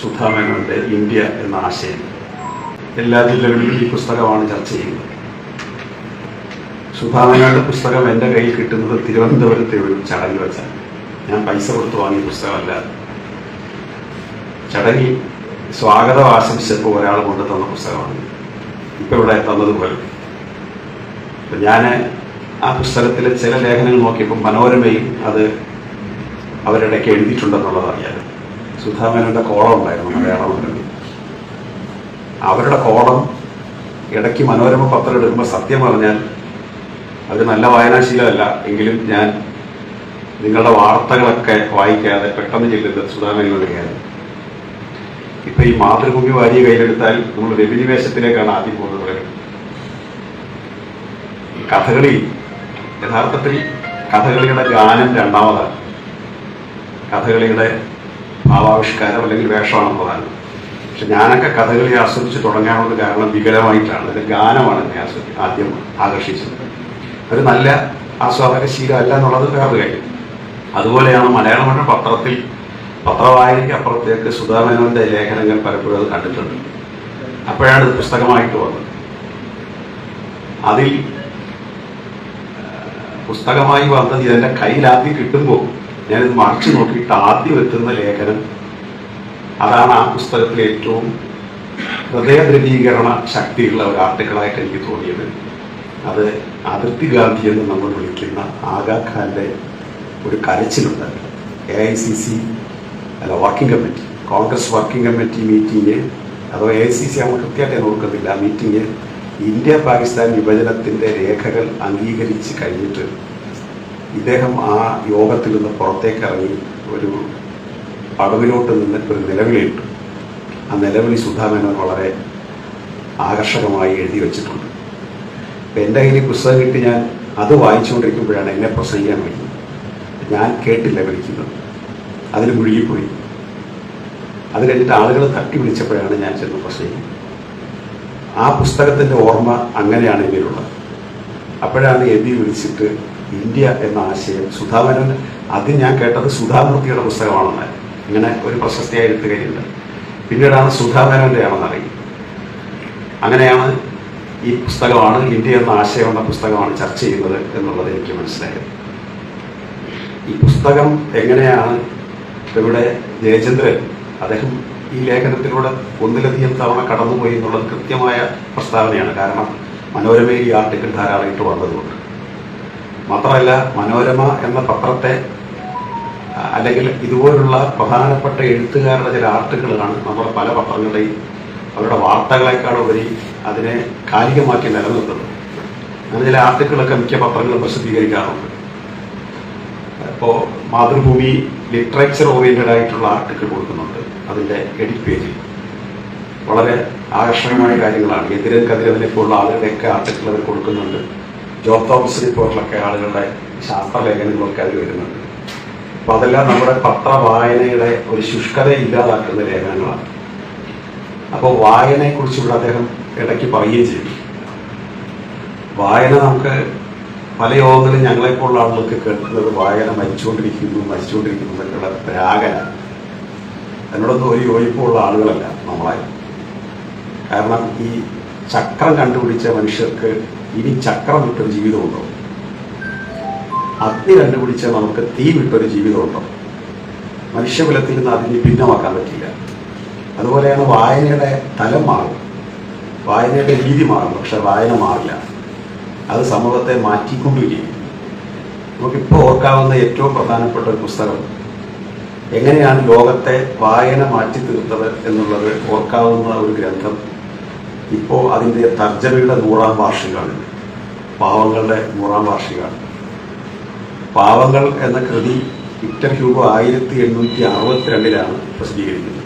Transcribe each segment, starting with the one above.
സുധാമേനോന്റെ India എന്ന ആശയം. എല്ലാ ജില്ലകളിലും ഈ പുസ്തകമാണ് ചർച്ച ചെയ്യുന്നത്. സുധാമേനോന്റെ പുസ്തകം എന്റെ കയ്യിൽ കിട്ടുന്നത് തിരുവനന്തപുരത്തെ ഒരു ചടങ്ങിൽ വെച്ചാണ്. ഞാൻ പൈസ കൊടുത്ത് വാങ്ങിയ പുസ്തകമല്ല ചടങ്ങിൽ സ്വാഗതം ആശംസിച്ചപ്പോൾ ഒരാൾ കൊണ്ടു തന്ന പുസ്തകമാണ് ഇപ്പം ഇവിടെ തന്നതുപോലെ അപ്പം ഞാൻ ആ പുസ്തകത്തിലെ ചില ലേഖനങ്ങൾ നോക്കിയപ്പോൾ മനോരമയും അത് അവരിടയ്ക്ക് എഴുതിയിട്ടുണ്ടെന്നുള്ളത് അറിയാം സുധാമേനോന്റെ കോളം ഉണ്ടായിരുന്നു മലയാള അവരുടെ കോളം ഇടയ്ക്ക് മനോരമ പത്രം എടുക്കുമ്പോൾ സത്യം പറഞ്ഞാൽ അത് നല്ല വായനാശീലമല്ല. എങ്കിലും ഞാൻ നിങ്ങളുടെ വാർത്തകളൊക്കെ വായിക്കാതെ പെട്ടെന്ന് ചെല്ലുന്നത് സുധാമേനോടെയാണ് ഇപ്പൊ ഈ മാതൃഭൂമി വാരിയെ കയ്യിലെടുത്താൽ നമ്മൾ രവിനിവേശത്തിലേക്കാണ് ആദ്യം പോകുന്നത് കഥകളി യഥാർത്ഥത്തിൽ കഥകളിയുടെ ഗാനം രണ്ടാമതാണ്. കഥകളിയുടെ ഭാവാവിഷ്കാരം അല്ലെങ്കിൽ വേഷമാണ് പ്രധാനം പക്ഷെ ഞാനൊക്കെ കഥകളി ആസ്വദിച്ച് തുടങ്ങാനുള്ള കാരണം വികലമായിട്ടാണ്. അതിന്റെ ഗാനമാണ് എന്നെ ആസ്വദി ആദ്യം ആകർഷിച്ചത്. ഒരു നല്ല ആസ്വാദക ശീലമല്ല എന്നുള്ളത് വേറൊരു കാര്യം. അതുപോലെയാണ് മലയാള മനോരമ പത്രത്തിൽ പത്രവായനയ്ക്ക് അപ്പുറത്തേക്ക് സുധാമേനോന്റെ ലേഖനങ്ങൾ പലപ്പോഴും അത് കണ്ടിട്ടുണ്ട്. അപ്പോഴാണ് ഇത് പുസ്തകമായിട്ട് വന്നത്. അതിൽ പുസ്തകമായി വന്നത് ഇതെന്റെ കയ്യിൽ ആദ്യം കിട്ടുമ്പോൾ ഞാനിത് മറിച്ച് നോക്കിയിട്ട് ആദ്യം എത്തുന്ന ലേഖനം അതാണ് ആ പുസ്തകത്തിലെ ഏറ്റവും ഹൃദയദ്രവീകരണ ശക്തിയുള്ള ഒരു ആർട്ടിക്കിളായിട്ട് എനിക്ക് തോന്നിയത്. അത് അതിർത്തി ഗാന്ധി എന്ന് നമ്മൾ വിളിക്കുന്ന ആഗാഖാന്റെ ഒരു കരച്ചിലുണ്ട്. എ ഐ സി സി അല്ല working committee Congress working committee meeting അതോ എ ഐ സി സി നമ്മൾ കൃത്യമായിട്ട് നോക്കുന്നില്ല ആ മീറ്റിംഗ് ഇന്ത്യ പാകിസ്ഥാൻ വിഭജനത്തിന്റെ രേഖകൾ അംഗീകരിച്ച് കഴിഞ്ഞിട്ട് ഇദ്ദേഹം ആ യോഗത്തിൽ നിന്ന് പുറത്തേക്ക് ഇറങ്ങി ഒരു പടവിലോട്ട് നിന്ന് ഒരു നിലവിളിയിട്ടു ആ നിലവിളി സുധാമേനോൻ വളരെ ആകർഷകമായി എഴുതി വെച്ചിട്ടുണ്ട്. അപ്പം എന്റെ കയ്യിൽ പുസ്തകം കിട്ടി ഞാൻ അത് വായിച്ചുകൊണ്ടിരിക്കുമ്പോഴാണ് എന്നെ പ്രസംഗിക്കാൻ വിളിക്കുന്നത് ഞാൻ കേട്ടില്ല വിളിക്കുന്നത്. അതിൽ മുഴുകിപ്പോയി. അത് കഴിഞ്ഞിട്ട് ആളുകൾ തട്ടി വിളിച്ചപ്പോഴാണ് ഞാൻ ചെന്ന് പ്രസംഗിക്കുന്നത്. ആ പുസ്തകത്തിന്റെ ഓർമ്മ അങ്ങനെയാണ് എന്നിലുള്ളത്. അപ്പോഴാണ് എബി വിളിച്ചിട്ട് ഇന്ത്യ എന്ന ആശയം സുധാകരൻ ആദ്യം ഞാൻ കേട്ടത് സുധാമൂർത്തിയുടെ പുസ്തകമാണെന്ന്. ഇങ്ങനെ ഒരു പ്രശസ്തിയായ എഴുത്തുകാരിയുണ്ട് പിന്നീടാണ് സുധാമേനോന്റെ ആണെന്നറിയും അങ്ങനെയാണ് ഈ പുസ്തകമാണ് ഇന്ത്യ എന്ന ആശയം എന്ന പുസ്തകമാണ് ചർച്ച ചെയ്യുന്നത് എന്നുള്ളത് എനിക്ക് മനസ്സിലായത്. ഈ പുസ്തകം എങ്ങനെയാണ് ഇവിടെ ജയചന്ദ്രൻ അദ്ദേഹം ഈ ലേഖനത്തിലൂടെ ഒന്നിലധികം തവണ കടന്നുപോയി എന്നുള്ളത് കൃത്യമായ പ്രസ്താവനയാണ്. കാരണം മനോരമയിൽ ഈ ആർട്ടിക്കിൾ ധാരാളമായിട്ട് വന്നതുകൊണ്ട്. മാത്രമല്ല മനോരമ എന്ന പത്രത്തെ അല്ലെങ്കിൽ ഇതുപോലുള്ള പ്രധാനപ്പെട്ട എഴുത്തുകാരുടെ ചില ആർട്ടുകളാണ് നമ്മുടെ പല പത്രങ്ങളുടെയും അവരുടെ വാർത്തകളെക്കാളുപരി അതിനെ കാലികമാക്കി നിലനിർത്തുന്നത്. അങ്ങനെ ചില ആർട്ടുകളൊക്കെ മിക്ക പത്രങ്ങളും പ്രസിദ്ധീകരിക്കാറുണ്ട്. ഇപ്പോൾ മാതൃഭൂമി ലിറ്ററേച്ചർ ഓറിയന്റഡ് ആയിട്ടുള്ള ആർട്ടിക്കിൾ കൊടുക്കുന്നുണ്ട് അതിന്റെ എഡിറ്റ് പേജിൽ. വളരെ ആകർഷകമായ കാര്യങ്ങളാണ്. എതിരെ കതിരവനെ പോലുള്ള ആളുകളുടെയൊക്കെ ആർട്ടിക്കിൾ അവർ കൊടുക്കുന്നുണ്ട്. ജോബ് തോമസിനെ പോലുള്ളൊക്കെ ആളുകളുടെ ശാസ്ത്രലേഖനങ്ങളൊക്കെ അതിൽ വരുന്നുണ്ട്. അപ്പൊ അതെല്ലാം നമ്മുടെ പത്രവായനയുടെ ഒരു ശുഷ്കത ഇല്ലാതാക്കുന്ന ലേഖനങ്ങളാണ്. അപ്പോൾ വായനയെക്കുറിച്ചുള്ള അദ്ദേഹം ഇടയ്ക്ക് പറയുകയും ചെയ്തു. വായന നമുക്ക് പല യോഗങ്ങളിലും ഞങ്ങളെപ്പോലുള്ള ആളുകൾക്ക് കേൾക്കുന്നത് വായന മരിച്ചുകൊണ്ടിരിക്കുന്നു മരിച്ചുകൊണ്ടിരിക്കുന്നു എന്നൊക്കെയുള്ള രാഗന അതിനോടൊന്നും ഒരു യോജിപ്പുള്ള ആളുകളല്ല നമ്മളെ കാരണം ഈ ചക്രം കണ്ടുപിടിച്ച മനുഷ്യർക്ക് ഇനി ചക്രം വിട്ടൊരു ജീവിതമുണ്ടോ? അഗ്നി കണ്ടുപിടിച്ച നമുക്ക് തീ വിട്ടൊരു ജീവിതമുണ്ടോ? മനുഷ്യകുലത്തിൽ നിന്ന് അതിന് ഭിന്നമാക്കാൻ പറ്റില്ല. അതുപോലെയാണ് വായനയുടെ തലം മാറും. വായനയുടെ രീതി മാറും പക്ഷെ വായന മാറില്ല. അത് സമൂഹത്തെ മാറ്റിക്കൊണ്ടിരിക്കും. നമുക്കിപ്പോൾ ഓർക്കാവുന്ന ഏറ്റവും പ്രധാനപ്പെട്ട ഒരു പുസ്തകം എങ്ങനെയാണ് ലോകത്തെ വായന മാറ്റി തീർത്തത് എന്നുള്ളത് ഓർക്കാവുന്ന ഒരു ഗ്രന്ഥം ഇപ്പോൾ അതിന്റെ തർജമയുടെ നൂറാം വാർഷികമാണ്. പാവങ്ങളുടെ നൂറാം വാർഷികമാണ്. പാവങ്ങൾ എന്ന കൃതി വിക്ടർ ഹ്യൂഗോ ആയിരത്തി എണ്ണൂറ്റി അറുപത്തിരണ്ടിലാണ് പ്രസിദ്ധീകരിക്കുന്നത്.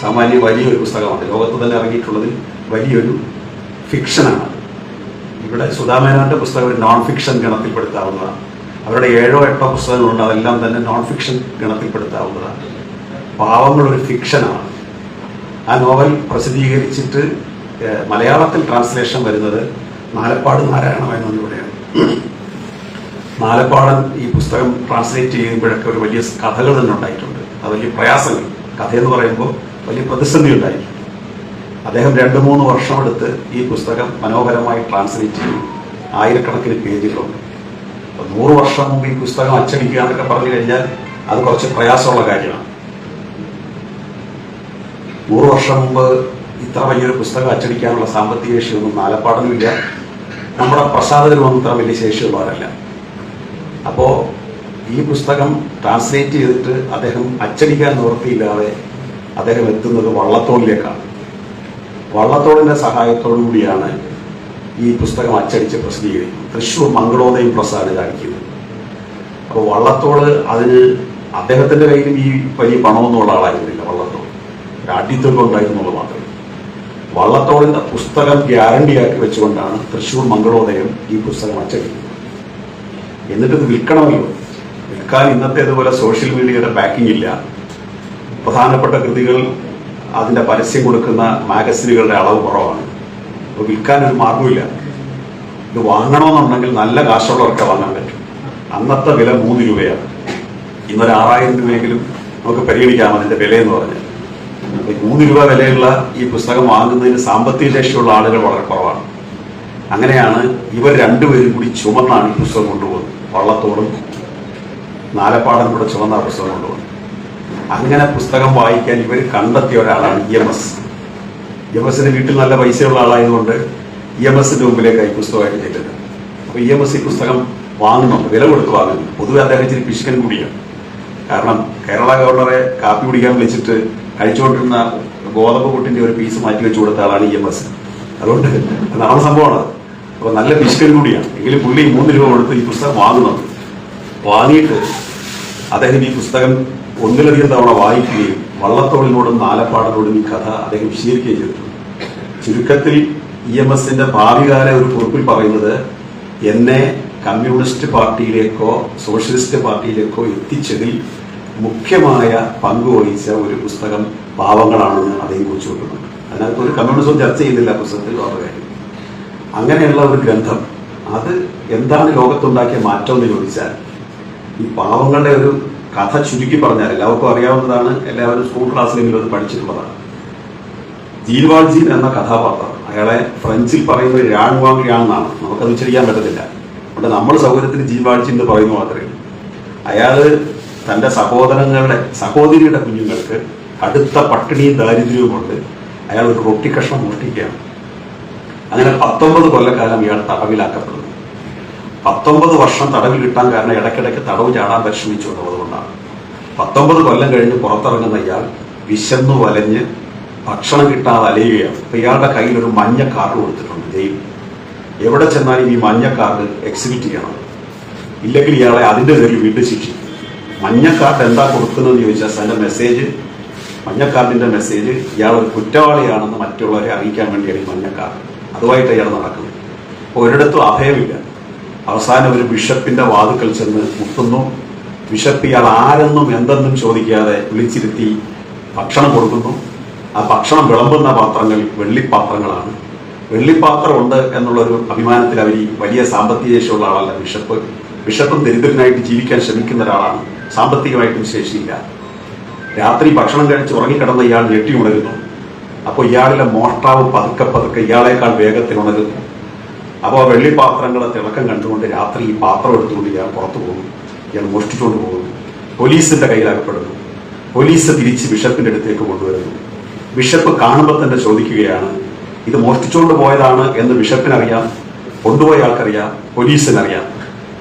സാമാന്യ വലിയൊരു പുസ്തകമാണ്. ലോകത്ത് തന്നെ ഇറങ്ങിയിട്ടുള്ളതിൽ വലിയൊരു ഫിക്ഷനാണ്. ഇവിടെ സുധാമേനാന്റെ പുസ്തകം നോൺ ഫിക്ഷൻ ഗണത്തിൽപ്പെടുത്താവുന്നതാണ്. അവരുടെ ഏഴോ എട്ടോ പുസ്തകങ്ങളുണ്ട്. അതെല്ലാം തന്നെ നോൺ ഫിക്ഷൻ ഗണത്തിൽപ്പെടുത്താവുന്നതാണ്. പാവങ്ങളൊരു ഫിക്ഷനാണ്. ആ നോവൽ പ്രസിദ്ധീകരിച്ചിട്ട് മലയാളത്തിൽ ട്രാൻസ്ലേഷൻ വരുന്നത് നാലപ്പാട് നാരായണ എന്നതിലൂടെയാണ് നാലപ്പാടൻ ഈ പുസ്തകം ട്രാൻസ്ലേറ്റ് ചെയ്യുമ്പോഴൊക്കെ ഒരു വലിയ കഥകൾ തന്നെ ഉണ്ടായിട്ടുണ്ട്. അത് വലിയ പ്രയാസങ്ങൾ. കഥയെന്ന് പറയുമ്പോൾ വലിയ പ്രതിസന്ധി ഉണ്ടായിട്ടുണ്ട് അദ്ദേഹം രണ്ട് മൂന്ന് വർഷമെടുത്ത് ഈ പുസ്തകം മനോഹരമായി ട്രാൻസ്ലേറ്റ് ചെയ്തു. ആയിരക്കണക്കിന് പേജുകളുണ്ട്. അപ്പോൾ നൂറ് വർഷം മുമ്പ് ഈ പുസ്തകം അച്ചടിക്കുക എന്നൊക്കെ പറഞ്ഞു കഴിഞ്ഞാൽ അത് കുറച്ച് പ്രയാസമുള്ള കാര്യമാണ്. നൂറ് വർഷം മുമ്പ് ഇത്ര വലിയൊരു പുസ്തകം അച്ചടിക്കാനുള്ള സാമ്പത്തിക ശേഷിയൊന്നും നാലപ്പാടൊന്നുമില്ല. നമ്മുടെ പ്രസാധകരും ഇത്ര വലിയ ശേഷിയുള്ളവരല്ല. അപ്പോൾ ഈ പുസ്തകം ട്രാൻസ്ലേറ്റ് ചെയ്തിട്ട് അദ്ദേഹം അച്ചടിക്കാൻ നിവൃത്തിയില്ലാതെ അദ്ദേഹം എത്തുന്നത് വള്ളത്തോളിലേക്കാണ്. വള്ളത്തോളിന്റെ സഹായത്തോടു കൂടിയാണ് ഈ പുസ്തകം അച്ചടിച്ച് പ്രസിദ്ധീകരിക്കുന്നത്. തൃശ്ശൂർ മംഗളോദയം പ്രസാദ് കാണിക്കുന്നത്. അപ്പോൾ വള്ളത്തോൾ അതിന് അദ്ദേഹത്തിന്റെ കയ്യിലും ഈ വലിയ പണമൊന്നുള്ള ആളായിരുന്നില്ല വള്ളത്തോൾ. ഒരു അടിത്തൊക്കെ ഉണ്ടായിരുന്നുള്ളത് വള്ളത്തോളിന്റെ പുസ്തകം ഗ്യാരണ്ടിയാക്കി വെച്ചുകൊണ്ടാണ് തൃശ്ശൂർ മംഗളോദയം ഈ പുസ്തകം അച്ചടിക്കുന്നത്. എന്നിട്ടിത് വിൽക്കണമല്ലോ വിൽക്കാൻ ഇന്നത്തേതുപോലെ സോഷ്യൽ മീഡിയയുടെ ബാക്കിംഗ് ഇല്ല. പ്രധാനപ്പെട്ട കൃതികൾ അതിന്റെ പരസ്യം കൊടുക്കുന്ന മാഗസിനുകളുടെ അളവ് കുറവാണ്. അപ്പോൾ വിൽക്കാൻ ഒരു മാർഗമില്ല ഇത് വാങ്ങണമെന്നുണ്ടെങ്കിൽ നല്ല കാശുള്ളവർക്ക് വാങ്ങാൻ പറ്റും. അന്നത്തെ വില മൂന്ന് രൂപയാണ്. ഇന്നൊരു ആറായിരം രൂപയെങ്കിലും നമുക്ക് പരിഗണിക്കാം അതിന്റെ വില എന്ന് പറഞ്ഞാൽ. മൂന്ന് രൂപ വിലയുള്ള ഈ പുസ്തകം വാങ്ങുന്നതിന് സാമ്പത്തിക ശേഷിയുള്ള ആളുകൾ വളരെ കുറവാണ്. അങ്ങനെയാണ് ഇവർ രണ്ടുപേരും കൂടി ചുമന്നാണ് ഈ പുസ്തകം കൊണ്ടുപോകുന്നത്. വള്ളത്തോടും നാലപ്പാടം കൂടെ ചുമന്ന പുസ്തകം കൊണ്ടുപോകുന്നത്. അങ്ങനെ പുസ്തകം വായിക്കാൻ ഇവർ കണ്ടെത്തിയ ഒരാളാണ് E M S. E M എസിന്റെ വീട്ടിൽ നല്ല പൈസയുള്ള ആളായതുകൊണ്ട് ഇ എം എസിന്റെ മുമ്പിലേക്ക് ഈ പുസ്തകമായിട്ട് ചെല്ലുന്നത് അപ്പൊ ഇ എം എസ് ഈ പുസ്തകം വാങ്ങുന്നുണ്ട് വില കൊടുത്ത് വാങ്ങുന്നു പൊതുവെ അദ്ദേഹം ഇച്ചിരി പിശുക്കൻ കൂടിയാണ്. കാരണം കേരള ഗവർണറെ കാപ്പി കുടിക്കാൻ വിളിച്ചിട്ട് കഴിച്ചുകൊണ്ടിരുന്ന ഗോതമ്പ് കുട്ടിന്റെ ഒരു പീസ് മാറ്റി വെച്ചു കൊടുത്ത ആളാണ് ഇ എം എസ്. അതുകൊണ്ട് നാളെ സംഭവമാണ് അപ്പൊ നല്ല പിശുക്കൻ കൂടിയാണ്. എങ്കിലും പുള്ളി മൂന്ന് രൂപ കൊടുത്ത് ഈ പുസ്തകം വാങ്ങണം. വാങ്ങിയിട്ട് അദ്ദേഹം ഈ പുസ്തകം ഒന്നിലധികം തവണ വായിക്കുകയും വള്ളത്തോളിനോടും നാലപ്പാടിനോടും ഈ കഥ അദ്ദേഹം വിശീകരിക്കുകയും ചെയ്തിട്ടുണ്ട്. ചുരുക്കത്തിൽ ഇ എം എസിന്റെ ഭാവികാല ഒരു കുറിപ്പിൽ പറയുന്നത് എന്നെ കമ്മ്യൂണിസ്റ്റ് പാർട്ടിയിലേക്കോ സോഷ്യലിസ്റ്റ് പാർട്ടിയിലേക്കോ എത്തിച്ചതിൽ മുഖ്യമായ പങ്ക് വഹിച്ച ഒരു പുസ്തകം പാവങ്ങളാണെന്ന് അദ്ദേഹം കുറിച്ചു കൊടുക്കുന്നുണ്ട്. അതിനകത്ത് ഒരു കമ്മ്യൂണിസം ചർച്ച ചെയ്യുന്നില്ല പുസ്തകത്തിൽ വേറെ കാര്യം. അങ്ങനെയുള്ള ഒരു ഗ്രന്ഥം അത് എന്താണ് ലോകത്തുണ്ടാക്കിയ മാറ്റം എന്ന് ചോദിച്ചാൽ ഈ പാവങ്ങളുടെ ഒരു കഥ ചുരുക്കി പറഞ്ഞാൽ എല്ലാവർക്കും അറിയാവുന്നതാണ് എല്ലാവരും സ്കൂൾ ക്ലാസ്സിലെങ്കിലും അത് പഠിച്ചിട്ടുള്ളതാണ്. ജീൻവാൾജീൻ എന്ന കഥാപാത്രം അയാളെ ഫ്രഞ്ചിൽ പറയുന്നത് രാൺ വാങ് രാൺ എന്നാണ് നമുക്കത് ഉച്ചരിക്കാൻ പറ്റത്തില്ല. അതുകൊണ്ട് നമ്മൾ സൗകര്യത്തിന് ജീൻവാൾജീൻ എന്ന് പറയുന്നു മാത്രമേ ഉള്ളൂ. തന്റെ സഹോദരങ്ങളുടെ സഹോദരിയുടെ കുഞ്ഞുങ്ങൾക്ക് അടുത്ത പട്ടിണിയും ദാരിദ്ര്യവും കൊണ്ട് അയാൾ ഒരു റൊട്ടി കഷ്ണം മോഷ്ടിക്കുകയാണ്. അങ്ങനെ പത്തൊമ്പത് കൊല്ലക്കാലം ഇയാൾ തടവിലാക്കപ്പെടുന്നു. പത്തൊമ്പത് വർഷം തടവിൽ കിട്ടാൻ കാരണം ഇടയ്ക്കിടയ്ക്ക് തടവ് ചാടാൻ പരിശ്രമിച്ചു എന്നുള്ളതുകൊണ്ടാണ്. പത്തൊമ്പത് കൊല്ലം കഴിഞ്ഞ് പുറത്തിറങ്ങുന്ന ഇയാൾ വിശന്നു വലഞ്ഞ് ഭക്ഷണം കിട്ടാതെ അലയുകയാണ്. അപ്പൊ ഇയാളുടെ കയ്യിൽ ഒരു മഞ്ഞ കാർഡ് കൊടുത്തിട്ടുണ്ട് ജയിൽ. എവിടെ ചെന്നാലും ഈ മഞ്ഞ കാർഡ് എക്സിബിറ്റ് ചെയ്യണം. ഇല്ലെങ്കിൽ ഇയാളെ അതിന്റെ പേരിൽ വീണ്ടും ശിക്ഷിക്കും. മഞ്ഞ കാർഡ് എന്താ കൊടുക്കുന്നതെന്ന് ചോദിച്ചാൽ അതിന്റെ മെസ്സേജ് മഞ്ഞ കാർഡിന്റെ മെസ്സേജ് ഇയാൾ ഒരു കുറ്റവാളിയാണെന്ന് മറ്റുള്ളവരെ അറിയിക്കാൻ വേണ്ടിയാണ് മഞ്ഞ കാർഡ് അതുമായിട്ട് ഇയാൾ നടക്കുന്നത്. ഒരിടത്തും അഭയമില്ല. അവസാനം ഒരു ബിഷപ്പിന്റെ വാതുക്കൽ ചെന്ന് മുട്ടുന്നു. ബിഷപ്പ് ഇയാൾ ആരെന്നും എന്തെന്നും ചോദിക്കാതെ വിളിച്ചിരുത്തി ഭക്ഷണം കൊടുക്കുന്നു. ആ ഭക്ഷണം വിളമ്പുന്ന പാത്രങ്ങൾ വെള്ളിപ്പാത്രങ്ങളാണ്. വെള്ളിപ്പാത്രം ഉണ്ട് എന്നുള്ളൊരു അഭിമാനത്തിൽ അവർ വലിയ സാമ്പത്തിക ശേഷിയുള്ള ആളല്ല ബിഷപ്പ്. ബിഷപ്പും ദരിദ്രനായിട്ട് ജീവിക്കാൻ ശ്രമിക്കുന്ന ഒരാളാണ്. സാമ്പത്തികമായിട്ടും ശേഷിയില്ല രാത്രി ഭക്ഷണം കഴിച്ച് ഉറങ്ങിക്കിടന്ന ഇയാൾ ഞെട്ടി ഉണരുന്നു. അപ്പോൾ ഇയാളിലെ മോഷ്ടാവ് പതുക്കെ പതുക്കെ ഇയാളേക്കാൾ വേഗത്തിൽ ഉണരുന്നു. അപ്പോൾ ആ വെള്ളിപ്പാത്രങ്ങളെ തിളക്കം കണ്ടുകൊണ്ട് രാത്രി ഈ പാത്രം എടുത്തുകൊണ്ട് ഇയാൾ പുറത്തു പോകുന്നു. ഇയാൾ മോഷ്ടിച്ചുകൊണ്ട് പോകുന്നു. പോലീസിന്റെ കയ്യിലാക്കപ്പെടുന്നു പോലീസ് തിരിച്ച് ബിഷപ്പിന്റെ അടുത്തേക്ക് കൊണ്ടുവരുന്നു. ബിഷപ്പ് കാണുമ്പോൾ തന്നെ ചോദിക്കുകയാണ് ഇത് മോഷ്ടിച്ചുകൊണ്ട് പോയതാണ് എന്ന് ബിഷപ്പിനറിയാം? കൊണ്ടുപോയ ആൾക്കറിയാം? പോലീസിനറിയാം?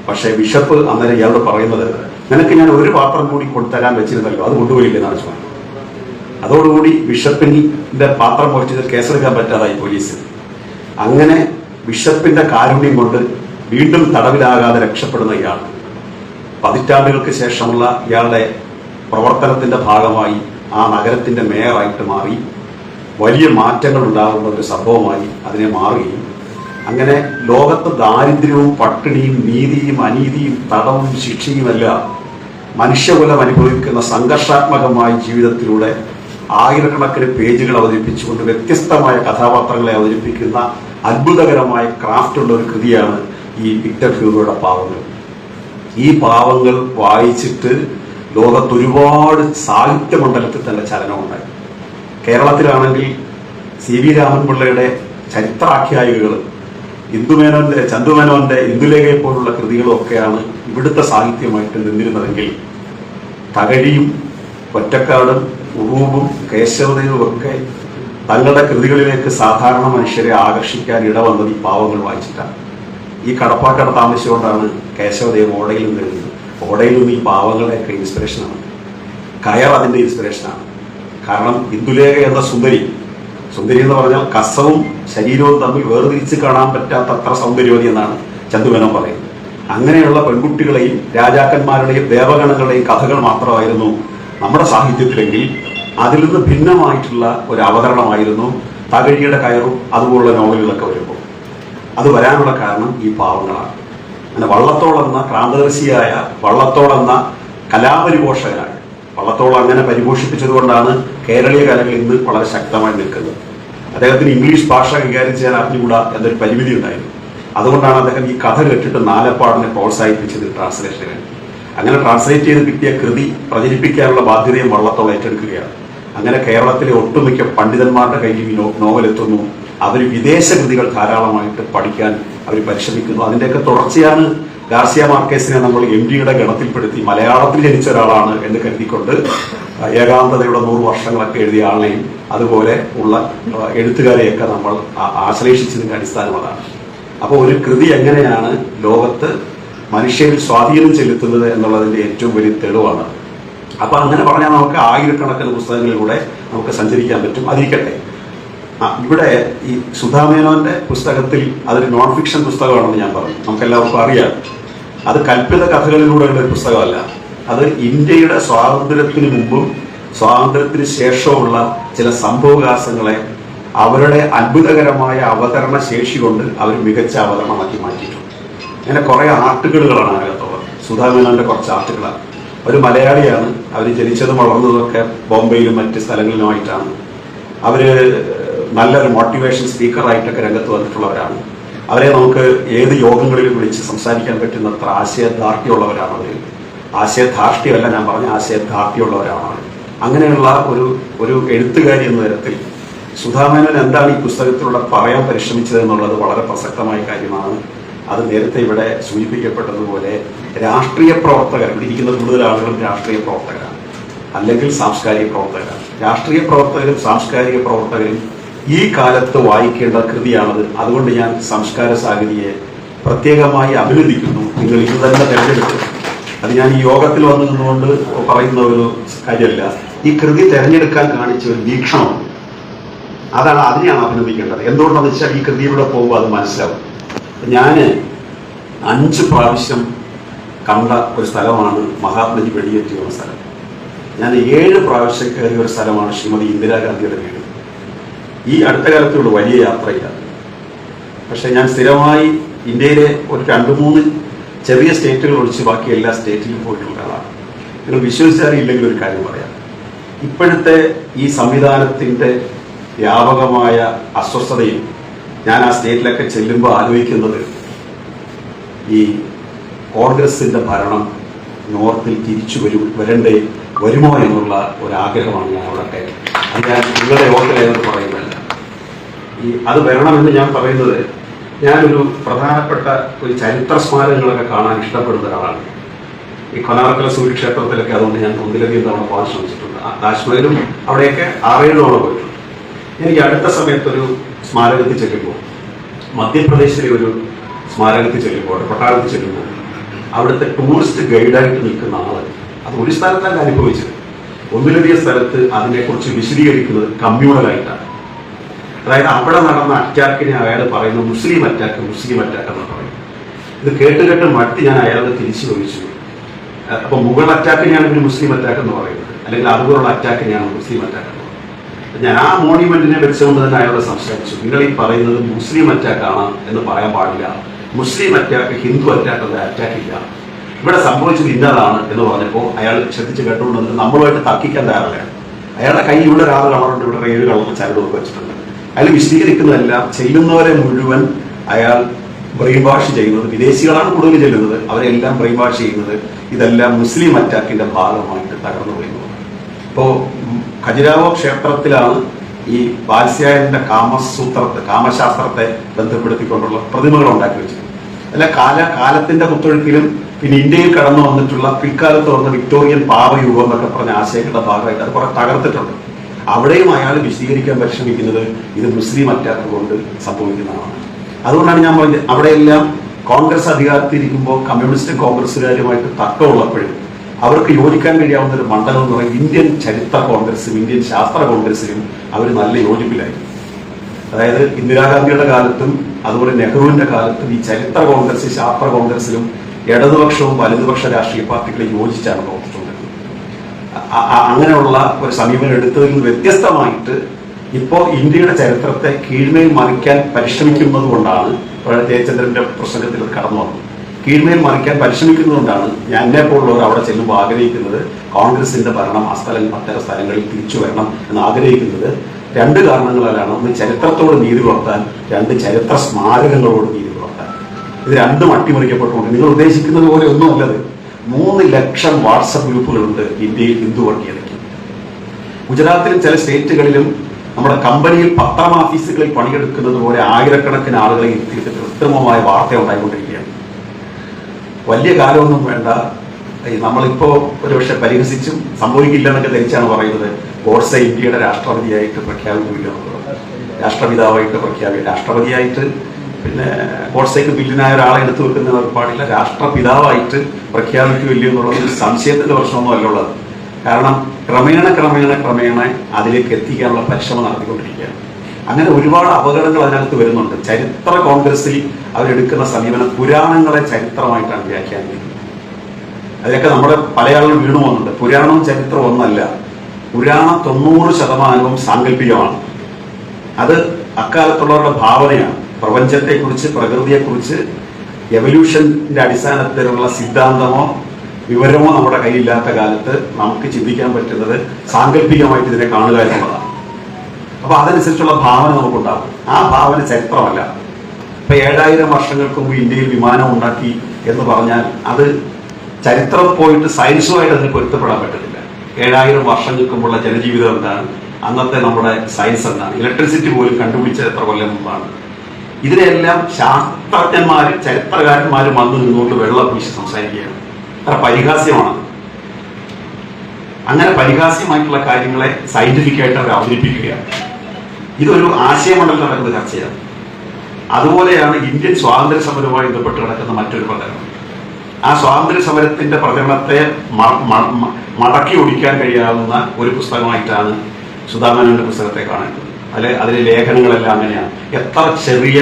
പക്ഷേ ബിഷപ്പ് അന്നേരം ഇയാളോട് പറയുന്നത് നിനക്ക് ഞാൻ ഒരു പാത്രം കൂടി കൊടുത്തരാൻ വെച്ചിരുന്നല്ലോ അത് കൊണ്ടുപോയില്ലെന്നാണ് ചോദിക്കുന്നത് അതോടുകൂടി ബിഷപ്പിന്റെ പാത്രം മോഷ്ടിച്ചതിൽ കേസെടുക്കാൻ പറ്റാതായി പോലീസ്. അങ്ങനെ ബിഷപ്പിന്റെ കാരുണ്യം കൊണ്ട് വീണ്ടും തടവിലാകാതെ രക്ഷപ്പെടുന്ന ഇയാൾ. പതിറ്റാണ്ടുകൾക്ക് ശേഷമുള്ള ഇയാളുടെ പ്രവർത്തനത്തിന്റെ ഭാഗമായി ആ നഗരത്തിന്റെ മേയറായിട്ട് മാറി. വലിയ മാറ്റങ്ങൾ ഉണ്ടാകുന്ന ഒരു സംഭവമായി അതിനെ മാറുകയും അങ്ങനെ ലോകത്ത് ദാരിദ്ര്യവും പട്ടിണിയും നീതിയും അനീതിയും തടവും ശിക്ഷയുമെല്ലാം മനുഷ്യകുലം അനുഭവിക്കുന്ന സംഘർഷാത്മകമായ ജീവിതത്തിലൂടെ ആയിരക്കണക്കിന് പേജുകൾ അവതരിപ്പിച്ചുകൊണ്ട് വ്യത്യസ്തമായ കഥാപാത്രങ്ങളെ അവതരിപ്പിക്കുന്ന അത്ഭുതകരമായ ക്രാഫ്റ്റ് ഉള്ള ഒരു കൃതിയാണ് ഈ വിക്ടർ ഹ്യൂഗോയുടെ പാവങ്ങൾ. ഈ പാവങ്ങൾ വായിച്ചിട്ട് ലോകത്ത് ഒരുപാട് സാഹിത്യ മണ്ഡലത്തിൽ തന്നെ ചലനമുണ്ടായി. കേരളത്തിലാണെങ്കിൽ സി വി രാമൻപിള്ളയുടെ ചരിത്രാഖ്യായികകൾ ഇന്ദുമേനോന്റെ ചന്ദുമേനോന്റെ ഇന്ദുലേഖയെ പോലുള്ള കൃതികളൊക്കെയാണ് ഇവിടുത്തെ സാഹിത്യമായിട്ട് നിന്നിരുന്നതെങ്കിൽ തകഴിയും ഒറ്റക്കാടും ഉറൂബും കേശവതയും ഒക്കെ തങ്ങളുടെ കൃതികളിലേക്ക് സാധാരണ മനുഷ്യരെ ആകർഷിക്കാൻ ഇടവന്നത് ഈ പാവങ്ങൾ വായിച്ചിട്ടാണ്. ഈ കടപ്പാക്കട താമസിച്ചുകൊണ്ടാണ് കേശവദേവ് ഓടയിൽ നിന്ന് എഴുതുന്നത് ഓടയിൽ നിന്ന് ഈ പാവങ്ങളുടെയൊക്കെ ഇൻസ്പിറേഷനാണ് കയർ അതിന്റെ ഇൻസ്പിറേഷനാണ് കാരണം ഇന്ദുലേഖ എന്ന സുന്ദരി സുന്ദരി എന്ന് പറഞ്ഞാൽ കസവും ശരീരവും തമ്മിൽ വേർതിരിച്ച് കാണാൻ പറ്റാത്തത്ര സൗന്ദര്യവതി എന്നാണ് ചന്തുമേനോൻ പറയുന്നത്. അങ്ങനെയുള്ള പെൺകുട്ടികളെയും രാജാക്കന്മാരുടെയും ദേവഗണങ്ങളുടെയും കഥകൾ മാത്രമായിരുന്നു നമ്മുടെ സാഹിത്യത്തിലെങ്കിൽ അതിൽ നിന്ന് ഭിന്നമായിട്ടുള്ള ഒരു അവതരണമായിരുന്നു തകഴിയുടെ കയറും അതുപോലുള്ള നോവലുകളൊക്കെ വരുമ്പോൾ. അത് വരാനുള്ള കാരണം ഈ പാവങ്ങളാണ്. അങ്ങനെ വള്ളത്തോളെന്ന ക്രാന്തദർശിയായ വള്ളത്തോളെന്ന കലാപരിപോഷകനാണ്. വള്ളത്തോൾ അങ്ങനെ പരിപോഷിപ്പിച്ചതുകൊണ്ടാണ് കേരളീയ കലകൾ ഇന്ന് വളരെ ശക്തമായി നിൽക്കുന്നത്. അദ്ദേഹത്തിന് ഇംഗ്ലീഷ് ഭാഷ കൈകാര്യം ചെയ്യാൻ അറിഞ്ഞുകൂടാ എന്നൊരു പരിമിതി ഉണ്ടായിരുന്നു. അതുകൊണ്ടാണ് അദ്ദേഹം ഈ കഥ കേട്ടിട്ട് നാലപ്പാടിനെ പ്രോത്സാഹിപ്പിച്ചത് ട്രാൻസ്ലേഷന് അങ്ങനെ ട്രാൻസ്ലേറ്റ് ചെയ്ത് കിട്ടിയ കൃതി പ്രചരിപ്പിക്കാനുള്ള ബാധ്യതയും വള്ളത്തോൾ ഏറ്റെടുക്കുകയാണ്. അങ്ങനെ കേരളത്തിലെ ഒട്ടുമിക്ക പണ്ഡിതന്മാരുടെ കയ്യിൽ ഈ നോവൽ എത്തുന്നു. അവർ വിദേശ കൃതികൾ ധാരാളമായിട്ട് പഠിക്കാൻ അവർ പരിശ്രമിക്കുന്നു. അതിന്റെയൊക്കെ തുടർച്ചയാണ് ഗാർസിയ മാർക്കേസിനെ നമ്മൾ എം ഡിയുടെ ഗണത്തിൽപ്പെടുത്തി മലയാളത്തിൽ ജനിച്ച ഒരാളാണ് എന്ന് കരുതിക്കൊണ്ട് ഏകാന്തതയുടെ നൂറ് വർഷങ്ങളൊക്കെ എഴുതിയ ആളെയും അതുപോലെ ഉള്ള എഴുത്തുകാരെയൊക്കെ നമ്മൾ ആശ്ലേഷിച്ചതിന്റെ അടിസ്ഥാനം അതാണ് അപ്പോൾ ഒരു കൃതി എങ്ങനെയാണ് ലോകത്ത് മനുഷ്യരിൽ സ്വാധീനം ചെലുത്തുന്നത് എന്നുള്ളതിന്റെ ഏറ്റവും വലിയ തെളിവാണ്. അപ്പൊ അങ്ങനെ പറഞ്ഞാൽ നമുക്ക് ആയിരക്കണക്കിന് പുസ്തകങ്ങളിലൂടെ നമുക്ക് സഞ്ചരിക്കാൻ പറ്റും. അതിരിക്കട്ടെ. ഇവിടെ ഈ സുധാമേനോന്റെ പുസ്തകത്തിൽ അതൊരു നോൺ ഫിക്ഷൻ പുസ്തകമാണെന്ന് ഞാൻ പറഞ്ഞു. നമുക്ക് എല്ലാവർക്കും അറിയാം. അത് കൽപ്പിത കഥകളിലൂടെയുള്ള ഒരു പുസ്തകമല്ല. അത് ഇന്ത്യയുടെ സ്വാതന്ത്ര്യത്തിന് മുമ്പും സ്വാതന്ത്ര്യത്തിന് ശേഷമുള്ള ചില സംഭവവികാസങ്ങളെ അവരുടെ അത്ഭുതകരമായ അവതരണ ശേഷി കൊണ്ട് അവർ മികച്ച അവതരണമാക്കി മാറ്റിയിട്ടുണ്ട്. അങ്ങനെ കുറെ ആർട്ടുകളുകളാണ് അതിനകത്തുള്ളത്. സുധാമേനോന്റെ കുറച്ച് ആർട്ടുകളാണ്. ഒരു മലയാളിയാണ് അവർ ജനിച്ചതും വളർന്നതൊക്കെ ബോംബെയിലും മറ്റ് സ്ഥലങ്ങളിലുമായിട്ടാണ്. അവർ നല്ലൊരു മോട്ടിവേഷൻ സ്പീക്കറായിട്ടൊക്കെ രംഗത്ത് വന്നിട്ടുള്ളവരാണ്. അവരെ നമുക്ക് ഏത് യോഗങ്ങളിലും വിളിച്ച് സംസാരിക്കാൻ പറ്റുന്ന അത്ര ആശയദാർഢ്യമുള്ളവരാണ് അവർ ആശയധാർഷ്ട്യമല്ല ഞാൻ പറഞ്ഞ ആശയദാർഢ്യമുള്ളവരാണ് അങ്ങനെയുള്ള ഒരു ഒരു എഴുത്തുകാരി എന്ന തരത്തിൽ സുധാമേനോൻ എന്താണ് ഈ പുസ്തകത്തിലൂടെ പറയാൻ പരിശ്രമിച്ചത് എന്നുള്ളത് വളരെ പ്രസക്തമായ കാര്യമാണ്. അത് നേരത്തെ ഇവിടെ സൂചിപ്പിക്കപ്പെട്ടതുപോലെ രാഷ്ട്രീയ പ്രവർത്തകർ ഇവിടെ ഇരിക്കുന്ന കൂടുതൽ ആളുകളും രാഷ്ട്രീയ പ്രവർത്തകരാണ് അല്ലെങ്കിൽ സാംസ്കാരിക പ്രവർത്തകരാണ്. രാഷ്ട്രീയ പ്രവർത്തകരും സാംസ്കാരിക പ്രവർത്തകരും ഈ കാലത്ത് വായിക്കേണ്ട കൃതിയാണത്. അതുകൊണ്ട് ഞാൻ സംസ്കാര സാഗതിയെ പ്രത്യേകമായി അഭിനന്ദിക്കുന്നു. നിങ്ങൾ ഇത് തന്നെ തിരഞ്ഞെടുത്തു. അത് ഞാൻ ഈ യോഗത്തിൽ വന്നു നിന്നുകൊണ്ട് പറയുന്ന ഒരു കാര്യമല്ല. ഈ കൃതി തിരഞ്ഞെടുക്കാൻ കാണിച്ച ഒരു വീക്ഷണമാണ്. അതാണ് അതിനെയാണ് അഭിനന്ദിക്കേണ്ടത്. എന്തുകൊണ്ടെന്ന് വെച്ചാൽ ഈ കൃതിയിലൂടെ പോകുമ്പോൾ അത് മനസ്സിലാവും. ഞാൻ അഞ്ച് പ്രാവശ്യം കണ്ട ഒരു സ്ഥലമാണ് മഹാത്മജി വെടിയേറ്റിയുള്ള സ്ഥലം. ഞാൻ ഏഴ് പ്രാവശ്യം കയറിയ ഒരു സ്ഥലമാണ് ശ്രീമതി ഇന്ദിരാഗാന്ധിയുടെ വീട്. ഈ അടുത്ത കാലത്തുള്ള വലിയ യാത്രയില്ല. പക്ഷെ ഞാൻ സ്ഥിരമായി ഇന്ത്യയിലെ ഒരു രണ്ട് മൂന്ന് ചെറിയ സ്റ്റേറ്റുകൾ ഒഴിച്ച് ബാക്കി എല്ലാ സ്റ്റേറ്റിലും പോയിട്ടുള്ള ആളാണ്. നിങ്ങൾ വിശ്വസിച്ചാലും ഇല്ലെങ്കിൽ ഒരു കാര്യം പറയാം. ഇപ്പോഴത്തെ ഈ സംവിധാനത്തിന്റെ വ്യാപകമായ അസ്വസ്ഥതയും ഞാൻ ആ സ്റ്റേറ്റിലൊക്കെ ചെല്ലുമ്പോൾ ആലോചിക്കുന്നത് ഈ കോൺഗ്രസിന്റെ ഭരണം നോർത്തിൽ തിരിച്ചു വരും വരണ്ടേ വരുമോ എന്നുള്ള ഒരാഗ്രഹമാണ് ഞാൻ അവിടെ അത് ഞാൻ നിങ്ങളുടെ യോഗത്തിലായെന്ന് പറയുന്നതല്ല ഈ അത് വരണമെന്ന് ഞാൻ പറയുന്നത് ഞാനൊരു പ്രധാനപ്പെട്ട ഒരു ചരിത്ര സ്മാരകങ്ങളൊക്കെ കാണാൻ ഇഷ്ടപ്പെടുന്ന ഒരാളാണ്. ഈ കൊനാർക്കല സൂര്യക്ഷേത്രത്തിലൊക്കെ അതുകൊണ്ട് ഞാൻ ഒന്നിലധികം തവണ പോകാൻ ശ്രമിച്ചിട്ടുണ്ട്. കാശ്മീരിലും അവിടെയൊക്കെ ആറേഴ് തവണ പോയിട്ടുണ്ട്. എനിക്ക് അടുത്ത സമയത്തൊരു സ്മാരകത്തിൽ ചെല്ലുമ്പോൾ മധ്യപ്രദേശിലെ ഒരു സ്മാരകത്തിൽ ചെല്ലുമ്പോൾ കൊട്ടാരത്തിൽ ചെല്ലുമ്പോൾ അവിടുത്തെ ടൂറിസ്റ്റ് ഗൈഡായിട്ട് നിൽക്കുന്ന ആൾ അത് ഒരു സ്ഥലത്തല്ല അനുഭവിച്ചത്. ഒന്നിലധികം സ്ഥലത്ത് അതിനെക്കുറിച്ച് വിശദീകരിക്കുന്നത് കമ്മ്യൂണലായിട്ടാണ് അതായത് അവിടെ നടന്ന അറ്റാക്കിനെ അയാൾ പറയുന്നത് മുസ്ലിം അറ്റാക്ക് മുസ്ലിം അറ്റാക്ക് എന്ന് പറയും ഇത് കേട്ട് കേട്ട് മട്ടി ഞാൻ അയാളെ തിരിച്ചു ചോദിച്ചു. അപ്പൊ മുഗൾ അറ്റാക്കിനെയാണ് ഇവർ മുസ്ലിം അറ്റാക്ക് എന്ന് പറയുന്നത്. അല്ലെങ്കിൽ അതുപോലുള്ള അറ്റാക്കിനെയാണ് മുസ്ലിം അറ്റാക്ക് ഞാൻ ആ മോണ്യുമെന്റിനെ വെച്ചുകൊണ്ട് തന്നെ അയാളോട് സംസാരിച്ചു. നിങ്ങൾ ഈ പറയുന്നത് മുസ്ലിം അറ്റാക്ക് ആണ് എന്ന് പറയാൻ പാടില്ല. മുസ്ലിം അറ്റാക്ക് ഹിന്ദു അറ്റാക്ക് എന്ന അറ്റാക്ക് ഇല്ല. ഇവിടെ സംഭവിച്ചത് ഇന്നതാണ് എന്ന് പറഞ്ഞപ്പോൾ അയാൾ ശ്രദ്ധിച്ച് കേട്ടുകൊണ്ട് നമ്മളുമായിട്ട് തർക്കിക്കാൻ തയ്യാറില്ല. അയാളുടെ കൈ ഇവിടെ ഒരാൾ കളറുണ്ട് ഇവിടെ ഏഴ് കളർ ചരടൊക്കെ വെച്ചിട്ടുണ്ട്. അയാൾ വിശദീകരിക്കുന്നതെല്ലാം ചെല്ലുന്നവരെ മുഴുവൻ അയാൾ ബ്രെയിൻ വാഷ് ചെയ്യുന്നത് വിദേശികളാണ് കൂടുതൽ ചെല്ലുന്നത് അവരെല്ലാം ബ്രെയിൻ വാഷ് ചെയ്യുന്നത്. ഇതെല്ലാം മുസ്ലിം അറ്റാക്കിന്റെ ഭാഗമായിട്ട് തകർന്നു പോയിരുന്നു ഇപ്പോ ഖജുരാവോ ക്ഷേത്രത്തിലാണ് ഈ ബാൽസ്യായന്റെ കാമസൂത്രത്തെ കാമശാസ്ത്രത്തെ ബന്ധപ്പെടുത്തിക്കൊണ്ടുള്ള പ്രതിമകൾ ഉണ്ടാക്കി വെച്ചത് അല്ല കാല കാലത്തിന്റെ കുത്തൊഴുക്കിലും പിന്നെ ഇന്ത്യയിൽ കടന്നു വന്നിട്ടുള്ള പിൽക്കാലത്ത് വന്ന വിക്ടോറിയൻ പാവയുഗം എന്നൊക്കെ പറഞ്ഞ ആശയങ്ങളുടെ ഭാഗമായിട്ട് അത് കുറെ തകർത്തിട്ടുണ്ട്. അവിടെയും അയാൾ വിശദീകരിക്കാൻ പരിശ്രമിക്കുന്നത് ഇത് മുസ്ലിം അറ്റാക്ക് കൊണ്ട് സംഭവിക്കുന്നതാണ്. അതുകൊണ്ടാണ് ഞാൻ പറഞ്ഞത് അവിടെയെല്ലാം കോൺഗ്രസ് അധികാരത്തിരിക്കുമ്പോൾ കമ്മ്യൂണിസ്റ്റ് കോൺഗ്രസ്സുകാരുമായിട്ട് തർക്കമുള്ളപ്പോഴും അവർക്ക് യോജിക്കാൻ കഴിയാവുന്ന ഒരു മണ്ഡലം എന്ന് പറയുന്നത് ഇന്ത്യൻ ചരിത്ര കോൺഗ്രസും ഇന്ത്യൻ ശാസ്ത്ര കോൺഗ്രസിലും അവർ നല്ല യോജിപ്പിലായി അതായത് ഇന്ദിരാഗാന്ധിയുടെ കാലത്തും അതുപോലെ നെഹ്റുവിന്റെ കാലത്തും ഈ ചരിത്ര കോൺഗ്രസ് ശാസ്ത്ര കോൺഗ്രസിലും ഇടതുപക്ഷവും വലതുപക്ഷ രാഷ്ട്രീയ പാർട്ടികളെ യോജിച്ചാണ് പ്രവർത്തിച്ചുകൊണ്ടിരുന്നത്. അങ്ങനെയുള്ള ഒരു സമീപനം എടുത്തതിൽ നിന്ന് വ്യത്യസ്തമായിട്ട് ഇപ്പോൾ ഇന്ത്യയുടെ ചരിത്രത്തെ കീഴ്മേൽ മറിക്കാൻ പരിശ്രമിക്കുന്നത് കൊണ്ടാണ് ജയചന്ദ്രന്റെ പ്രസംഗത്തിൽ കടന്നു വന്നത് കീഴ്മേൽ മറിക്കാൻ പരിശ്രമിക്കുന്നതുകൊണ്ടാണ് ഞാൻ എന്നെ പോലുള്ളവർ അവിടെ ചെല്ലുമ്പോൾ ആഗ്രഹിക്കുന്നത് കോൺഗ്രസിന്റെ ഭരണം ആ അത്തരം സ്ഥലങ്ങളിൽ തിരിച്ചു വരണം എന്ന് ആഗ്രഹിക്കുന്നത്. രണ്ട് കാരണങ്ങളാലാണ്. ഒന്ന് ചരിത്രത്തോട് നീതി പുലർത്താൻ രണ്ട് ചരിത്ര സ്മാരകങ്ങളോട് നീതി പുലർത്താൻ. ഇത് രണ്ടും അട്ടിമറിക്കപ്പെട്ടുകൊണ്ട് നിങ്ങൾ ഉദ്ദേശിക്കുന്നത് പോലെ ഒന്നുമല്ലത്. മൂന്ന് ലക്ഷം വാട്സപ്പ് ഗ്രൂപ്പുകളുണ്ട് ഇന്ത്യയിൽ ഹിന്ദു വർഗീയതയ്ക്ക്. ഗുജറാത്തിലും ചില സ്റ്റേറ്റുകളിലും നമ്മുടെ കമ്പനിയിൽ പത്രം ഓഫീസുകളിൽ പണിയെടുക്കുന്നത് പോലെ ആയിരക്കണക്കിന് ആളുകളെ കൃത്രിമമായ വാർത്ത ഉണ്ടായിക്കൊണ്ടിരിക്കുകയാണ്. വലിയ കാലമൊന്നും വേണ്ട. നമ്മളിപ്പോ ഒരുപക്ഷെ പരിഹസിച്ചും സംഭവിക്കില്ല എന്നൊക്കെ ധരിച്ചാണ് പറയുന്നത്. ഗോഡ്സെ ഇന്ത്യയുടെ രാഷ്ട്രപതിയായിട്ട് പ്രഖ്യാപിക്കില്ല രാഷ്ട്രപിതാവായിട്ട് പ്രഖ്യാപിക്കുക രാഷ്ട്രപതിയായിട്ട് പിന്നെ ഗോഡ്സേക്ക് ബില്ലിനായ ഒരാളെ എടുത്തു വെക്കുന്ന പാടില്ല രാഷ്ട്രപിതാവായിട്ട് പ്രഖ്യാപിക്കുകയില്ല എന്നുള്ളത് സംശയത്തിന്റെ പ്രശ്നമൊന്നും അല്ല ഉള്ളത്. കാരണം ക്രമേണ ക്രമേണ ക്രമേണ അതിലേക്ക് എത്തിക്കാനുള്ള പരിശ്രമം നടത്തിക്കൊണ്ടിരിക്കുകയാണ്. അങ്ങനെ ഒരുപാട് അപകടങ്ങൾ അതിനകത്ത് വരുന്നുണ്ട്. ചരിത്ര കോൺഗ്രസിൽ അവരെടുക്കുന്ന സമീപനം പുരാണങ്ങളെ ചരിത്രമായിട്ടാണ് വ്യാഖ്യാനിക്കുന്നത്. അതിലൊക്കെ നമ്മുടെ പല ആളുകളും വീണു പോകുന്നുണ്ട്. പുരാണവും ചരിത്രം ഒന്നല്ല. പുരാണം തൊണ്ണൂറ് ശതമാനവും സാങ്കല്പികമാണ്. അത് അക്കാലത്തുള്ളവരുടെ ഭാവനയാണ്. പ്രപഞ്ചത്തെക്കുറിച്ച് പ്രകൃതിയെക്കുറിച്ച് എവല്യൂഷന്റെ അടിസ്ഥാനത്തിലുള്ള സിദ്ധാന്തമോ വിവരമോ നമ്മുടെ കയ്യിലില്ലാത്ത കാലത്ത് നമുക്ക് ചിന്തിക്കാൻ പറ്റുന്നത് സാങ്കല്പികമായിട്ട് ഇതിനെ കാണുക എന്നുള്ളതാണ്. അപ്പൊ അതനുസരിച്ചുള്ള ഭാവന നമുക്കുണ്ടാകും. ആ ഭാവന ചരിത്രമല്ല. ഇപ്പൊ ഏഴായിരം വർഷങ്ങൾക്ക് മുമ്പ് ഇന്ത്യയിൽ വിമാനം ഉണ്ടാക്കി എന്ന് പറഞ്ഞാൽ അത് ചരിത്രം പോയിട്ട് സയൻസുമായിട്ട് അതിന് പൊരുത്തപ്പെടാൻ പറ്റത്തില്ല. ഏഴായിരം വർഷങ്ങൾക്ക് മുമ്പുള്ള ജനജീവിതം എന്താണ്? അന്നത്തെ നമ്മുടെ സയൻസ് എന്താണ്? ഇലക്ട്രിസിറ്റി പോലും കണ്ടുപിടിച്ചത് എത്ര കൊല്ലം മുമ്പാണ്? ഇതിനെല്ലാം ശാസ്ത്രജ്ഞന്മാർ ചരിത്രകാരന്മാരും വന്നു നിന്നുകൊണ്ട് വെള്ളം വീശി സംസാരിക്കുകയാണ്. അത്ര പരിഹാസ്യമാണ്. അങ്ങനെ പരിഹാസ്യമായിട്ടുള്ള കാര്യങ്ങളെ സയന്റിഫിക്കായിട്ട് അവർ അവതരിപ്പിക്കുകയാണ്. ഇതൊരു ആശയമണ്ഡലം നടക്കുന്ന ചർച്ചയാണ് അതുപോലെയാണ് ഇന്ത്യൻ സ്വാതന്ത്ര്യ സമരവുമായി ബന്ധപ്പെട്ട് നടക്കുന്ന മറ്റൊരു പ്രചരണം. ആ സ്വാതന്ത്ര്യ സമരത്തിന്റെ പ്രചരണത്തെ മടക്കി ഒടിക്കാൻ കഴിയാവുന്ന ഒരു പുസ്തകമായിട്ടാണ് സുധാമേനോന്റെ പുസ്തകത്തെ കാണുന്നത്. അല്ലെ അതിലെ ലേഖനങ്ങളെല്ലാം അങ്ങനെയാണ്. എത്ര ചെറിയ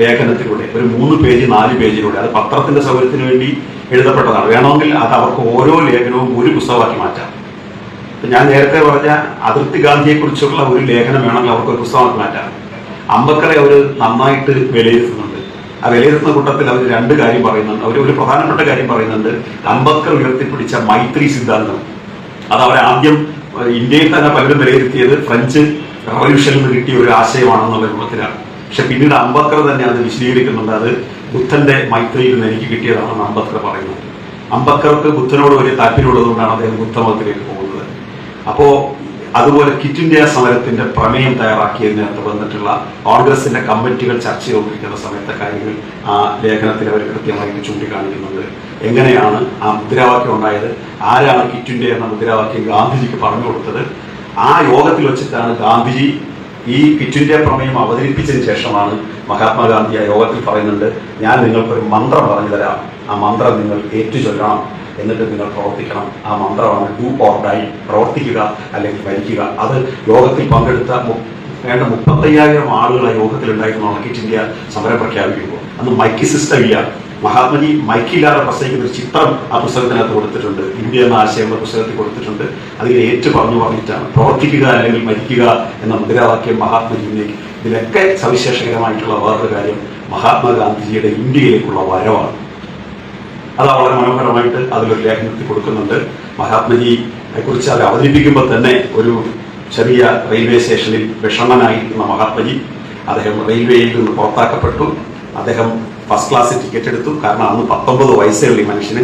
ലേഖനത്തിലൂടെ ഒരു മൂന്ന് പേജ് നാല് പേജിലൂടെ അത് പത്രത്തിന്റെ സൗകര്യത്തിന് വേണ്ടി എഴുതപ്പെട്ടതാണ്. വേണമെങ്കിൽ അത് അവർക്ക് ഓരോ ലേഖനവും ഒരു പുസ്തകമാക്കി മാറ്റാം. ഞാൻ നേരത്തെ പറഞ്ഞ അതിർത്തി ഗാന്ധിയെ കുറിച്ചുള്ള ഒരു ലേഖനം വേണമെങ്കിൽ അവർക്ക് ഒരു പുസ്തകമാക്കി മാറ്റാം. അമ്പക്കറെ അവർ നന്നായിട്ട് വിലയിരുത്തുന്നുണ്ട്. ആ വിലയിരുത്തുന്ന കൂട്ടത്തിൽ അവർ രണ്ട് കാര്യം പറയുന്നുണ്ട്. അവർ ഒരു പ്രധാനപ്പെട്ട കാര്യം പറയുന്നുണ്ട്. അംബക്കർ ഉയർത്തിപ്പിടിച്ച മൈത്രി സിദ്ധാന്തം. അത് അവരെ ആദ്യം ഇന്ത്യയിൽ തന്നെ പലരും വിലയിരുത്തിയത് ഫ്രഞ്ച് റവല്യൂഷനിൽ നിന്ന് കിട്ടിയ ഒരു ആശയമാണെന്നുള്ള രൂപത്തിലാണ്. പക്ഷെ പിന്നീട് അംബക്കർ തന്നെ അത് വിശദീകരിക്കുന്നുണ്ട്. അത് ബുദ്ധന്റെ മൈത്രിയിൽ നിന്ന് എനിക്ക് കിട്ടിയതാണെന്ന് അംബക്കർ പറയുന്നത് അംബക്കർക്ക് ബുദ്ധനോട് വലിയ താല്പര്യമുള്ളതുകൊണ്ടാണ് അദ്ദേഹം ബുദ്ധമതത്തിലേക്ക് പോകുന്നത്. അപ്പോ അതുപോലെ കിറ്റ് ഇന്ത്യ സമരത്തിന്റെ പ്രമേയം തയ്യാറാക്കിയതിനകത്ത് വന്നിട്ടുള്ള കോൺഗ്രസിന്റെ കമ്മിറ്റികൾ ചർച്ച ചെയ്തുകൊണ്ടിരിക്കുന്ന സമയത്തെ കാര്യങ്ങൾ ആ ലേഖനത്തിൽ അവർ കൃത്യമായിട്ട് ചൂണ്ടിക്കാണിക്കുന്നുണ്ട്. എങ്ങനെയാണ് ആ മുദ്രാവാക്യം ഉണ്ടായത്? ആരാണ് കിറ്റ് ഇന്ത്യ എന്ന മുദ്രാവാക്യം ഗാന്ധിജിക്ക് പറഞ്ഞു കൊടുത്തത്? ആ യോഗത്തിൽ വെച്ചിട്ടാണ് ഗാന്ധിജി ഈ കിറ്റ് ഇന്ത്യ പ്രമേയം അവതരിപ്പിച്ചതിന് ശേഷമാണ് മഹാത്മാഗാന്ധി ആ യോഗത്തിൽ പറയുന്നുണ്ട് ഞാൻ നിങ്ങൾക്കൊരു മന്ത്രം പറഞ്ഞു തരാം. ആ മന്ത്രം നിങ്ങൾ ഏറ്റുചൊല്ലണം. എന്നിട്ട് നിങ്ങൾ പ്രവർത്തിക്കണം. ആ മന്ത്രമാണ് ഡു ഓർ ഡൈ പ്രവർത്തിക്കുക അല്ലെങ്കിൽ മരിക്കുക. അത് യോഗത്തിൽ പങ്കെടുത്ത വേണ്ട മുപ്പത്തയ്യായിരം ആളുകൾ ആ യോഗത്തിൽ ഉണ്ടായിരുന്നു ക്വിറ്റ് ഇന്ത്യ സമരം പ്രഖ്യാപിക്കുമ്പോൾ. അന്ന് മൈക്ക് സിസ്റ്റം ഇല്ല. മഹാത്മജി മൈക്കില്ലാതെ പ്രസംഗിക്കുന്ന ഒരു ചിത്രം ആ പുസ്തകത്തിനകത്ത് കൊടുത്തിട്ടുണ്ട്. ഇന്ത്യ എന്ന ആശയമുള്ള പുസ്തകത്തിൽ കൊടുത്തിട്ടുണ്ട്. അതിൽ ഏറ്റു പറഞ്ഞു പറഞ്ഞിട്ടാണ്. പ്രവർത്തിക്കുക അല്ലെങ്കിൽ മരിക്കുക എന്ന മുദ്രാവാക്യം മഹാത്മജി ഉന്നയിക്കും. ഇതിലൊക്കെ സവിശേഷകരമായിട്ടുള്ള വേറൊരു കാര്യം മഹാത്മാഗാന്ധിജിയുടെ ഇന്ത്യയിലേക്കുള്ള വരവാണ്. അത് വളരെ മനോഹരമായിട്ട് അതിലൊരു ലേഖനത്തിൽ കൊടുക്കുന്നുണ്ട്. മഹാത്മജിയെ കുറിച്ച് അത് അവതരിപ്പിക്കുമ്പോൾ തന്നെ ഒരു ചെറിയ റെയിൽവേ സ്റ്റേഷനിൽ വിഷമനായിരിക്കുന്ന മഹാത്മജി അദ്ദേഹം റെയിൽവേയിൽ നിന്ന് പുറത്താക്കപ്പെട്ടു. അദ്ദേഹം ഫസ്റ്റ് ക്ലാസ് ടിക്കറ്റ് എടുത്തു. കാരണം അന്ന് പത്തൊമ്പത് വയസ്സേ ഉള്ളൂ ഈ മനുഷ്യന്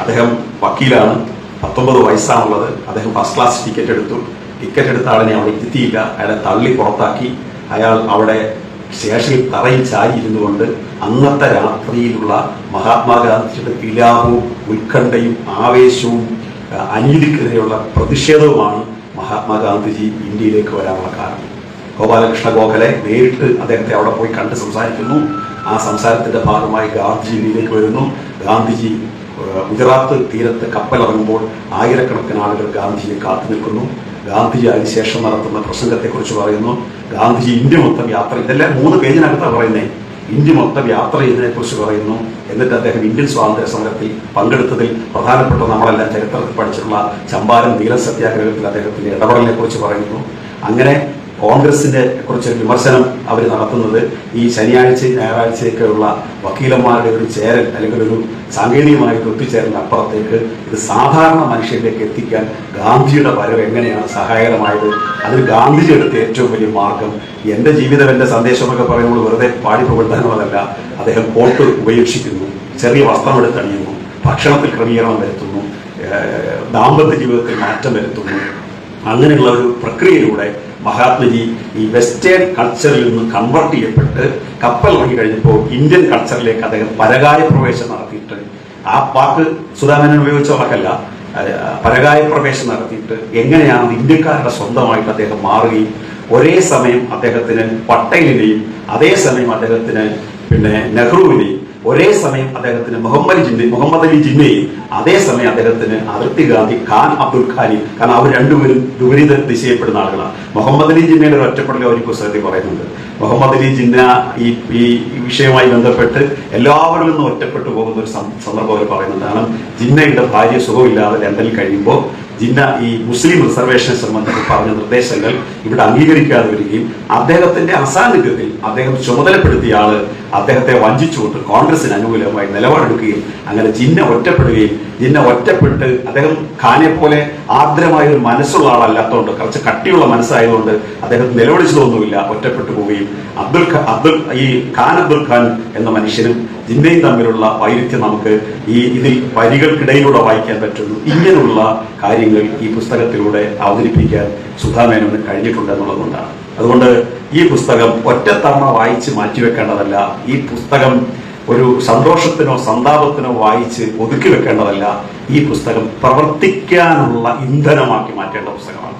അദ്ദേഹം വക്കീലാണ്. പത്തൊമ്പത് വയസ്സാണുള്ളത്. അദ്ദേഹം ഫസ്റ്റ് ക്ലാസ് ടിക്കറ്റ് എടുത്തു. ടിക്കറ്റ് എടുത്ത ആളിനെ അവിടെ എത്തിയില്ല. അയാളെ തള്ളി പുറത്താക്കി. അയാൾ അവിടെ സ്റ്റേഷനിൽ തറയിൽ ചാരിയിരുന്നുകൊണ്ട് അന്നത്തെ രാത്രിയിലുള്ള മഹാത്മാഗാന്ധിയുടെ വിലാപവും ഉത്കണ്ഠയും ആവേശവും അനീതിക്കെതിരെയുള്ള പ്രതിഷേധവുമാണ് മഹാത്മാഗാന്ധിജി ഇന്ത്യയിലേക്ക് വരാനുള്ള കാരണം. ഗോപാലകൃഷ്ണ ഗോഖലെ നേരിട്ട് അദ്ദേഹത്തെ അവിടെ പോയി കണ്ട് സംസാരിക്കുന്നു. ആ സംസാരത്തിന്റെ ഭാഗമായി ഗാന്ധിജി ഇന്ത്യയിലേക്ക് വരുന്നു. ഗാന്ധിജി ഗുജറാത്ത് തീരത്ത് കപ്പലിറങ്ങുമ്പോൾ ആയിരക്കണക്കിന് ആളുകൾ ഗാന്ധിജിയെ കാത്തു നിൽക്കുന്നു. ഗാന്ധിജി അതിനുശേഷം നടത്തുന്ന പ്രസംഗത്തെക്കുറിച്ച് പറയുന്നു. ഗാന്ധിജി ഇന്ത്യ മൊത്തം യാത്ര ഇതെല്ലാം മൂന്ന് പേജിനകത്താണ് പറയുന്നത് ഇന്ത്യ മൊത്തം യാത്ര ചെയ്യുന്നതിനെക്കുറിച്ച് കുറിച്ച് പറയുന്നു. എന്നിട്ട് അദ്ദേഹം ഇന്ത്യൻ സ്വാതന്ത്ര്യ സമരത്തിൽ പങ്കെടുത്തതിൽ പ്രധാനപ്പെട്ട നമ്മളെല്ലാം ചരിത്രത്തിൽ പഠിച്ചിട്ടുള്ള ചമ്പാരൻ നീല സത്യാഗ്രഹത്തിൽ അദ്ദേഹത്തിന്റെ ഇടപെടലിനെ കുറിച്ച് പറയുന്നു. അങ്ങനെ കോൺഗ്രസിനെ കുറച്ച് വിമർശനം അവർ നടത്തുന്നത് ഈ ശനിയാഴ്ച ഞായറാഴ്ചയൊക്കെയുള്ള വക്കീലന്മാരുടെ ഒരു ചേരൽ അല്ലെങ്കിൽ ഒരു സാങ്കേതികമായിട്ട് ഒത്തുചേരലിന് അപ്പുറത്തേക്ക് ഇത് സാധാരണ മനുഷ്യരിലേക്ക് എത്തിക്കാൻ ഗാന്ധിയുടെ വരവ് എങ്ങനെയാണ് സഹായകരമായത്? അതിൽ ഗാന്ധിജി എടുത്ത ഏറ്റവും വലിയ മാർഗം എന്റെ ജീവിതം എന്റെ സന്ദേശമൊക്കെ പറയുമ്പോൾ വെറുതെ പാടി പ്രവർത്തനമല്ല അദ്ദേഹം കോട്ട് ഉപേക്ഷിക്കുന്നു ചെറിയ വസ്ത്രം എടുത്തണിയുന്നു ഭക്ഷണത്തിൽ ക്രമീകരണം വരുത്തുന്നു ദാമ്പത്യ ജീവിതത്തിൽ മാറ്റം വരുത്തുന്നു. അങ്ങനെയുള്ള ഒരു പ്രക്രിയയിലൂടെ മഹാത്മജി ഈ വെസ്റ്റേൺ കൾച്ചറിൽ നിന്ന് കൺവെർട്ട് ചെയ്യപ്പെട്ട് കപ്പൽ ഇറങ്ങി കഴിഞ്ഞപ്പോൾ ഇന്ത്യൻ കൾച്ചറിലേക്ക് അദ്ദേഹം പരകായ പ്രവേശം നടത്തിയിട്ട് ആ വാക്ക് സുധാമേനൻ ഉപയോഗിച്ച വാക്കല്ല പരകായ പ്രവേശം നടത്തിയിട്ട് എങ്ങനെയാണ് ഇന്ത്യക്കാരുടെ സ്വന്തമായിട്ട് അദ്ദേഹം മാറുകയും ഒരേ സമയം അദ്ദേഹത്തിന് പട്ടേലിനെയും അതേസമയം അദ്ദേഹത്തിന് പിന്നെ നെഹ്റുവിനെയും ഒരേ സമയം അദ്ദേഹത്തിന് മുഹമ്മദ് ജിന്ന മുഹമ്മദ് അലി ജിന്നയും അതേസമയം അദ്ദേഹത്തിന് അതിർത്തി ഗാന്ധി ഖാൻ അബ്ദുൽ ഖാനി കാരണം അവർ രണ്ടുപേരും വിപരീത ദിശയപ്പെടുന്ന ആളുകളാണ്. മുഹമ്മദ് അലി ജിന്നയുടെ ഒരു ഒറ്റപ്പെടൽ ഒരു പുസ്തകത്തിൽ പറയുന്നുണ്ട്. മുഹമ്മദ് അലി ജിന്ന ഈ ഈ വിഷയവുമായി ബന്ധപ്പെട്ട് എല്ലാവരിൽ നിന്നും ഒറ്റപ്പെട്ടു പോകുന്ന ഒരു സന്ദർഭം അവർ പറയുന്നുണ്ട്. കാരണം ജിന്നയുടെ ഭാര്യ സുഖമില്ലാതെ ലണ്ടനിൽ കഴിയുമ്പോൾ ജിന്ന ഈ മുസ്ലിം റിസർവേഷനെ സംബന്ധിച്ച് പറഞ്ഞ നിർദ്ദേശങ്ങൾ ഇവിടെ അംഗീകരിക്കാതെ വരികയും അദ്ദേഹത്തിന്റെ അസാന്നിധ്യത്തിൽ അദ്ദേഹം ചുമതലപ്പെടുത്തിയ ആൾ അദ്ദേഹത്തെ വഞ്ചിച്ചുകൊണ്ട് കോൺഗ്രസിന് അനുകൂലമായി നിലപാടെടുക്കുകയും അങ്ങനെ ജിന്ന ഒറ്റപ്പെടുകയും ജിന്ന ഒറ്റപ്പെട്ട് അദ്ദേഹം ഖാനെ പോലെ ആർദ്രമായ ഒരു മനസ്സുള്ള ആളല്ലാത്തതുകൊണ്ട് കുറച്ച് കട്ടിയുള്ള മനസ്സായതുകൊണ്ട് അദ്ദേഹം നിലവിളിച്ചതൊന്നുമില്ല ഒറ്റപ്പെട്ടു പോവുകയും. അബ്ദുൽ അബ്ദുൽ ഈ ഖാൻ അബ്ദുൽ ഖാൻ എന്ന മനുഷ്യനും ജിന്നയും തമ്മിലുള്ള വൈരുദ്ധ്യം നമുക്ക് ഈ ഇതിൽ വരികൾക്കിടയിലൂടെ വായിക്കാൻ പറ്റുന്നു. ഇങ്ങനെയുള്ള കാര്യങ്ങൾ ഈ പുസ്തകത്തിലൂടെ അവതരിപ്പിക്കാൻ സുധാമേനോന് കഴിഞ്ഞിട്ടുണ്ട് എന്നുള്ളതുകൊണ്ടാണ്. അതുകൊണ്ട് ഈ പുസ്തകം ഒറ്റത്തവണ വായിച്ച് മാറ്റിവെക്കേണ്ടതല്ല. ഈ പുസ്തകം ഒരു സന്തോഷത്തിനോ സന്താപത്തിനോ വായിച്ച് ഒതുക്കി വെക്കേണ്ടതല്ല. ഈ പുസ്തകം പ്രവർത്തിക്കാനുള്ള ഇന്ധനമാക്കി മാറ്റേണ്ട പുസ്തകമാണ്.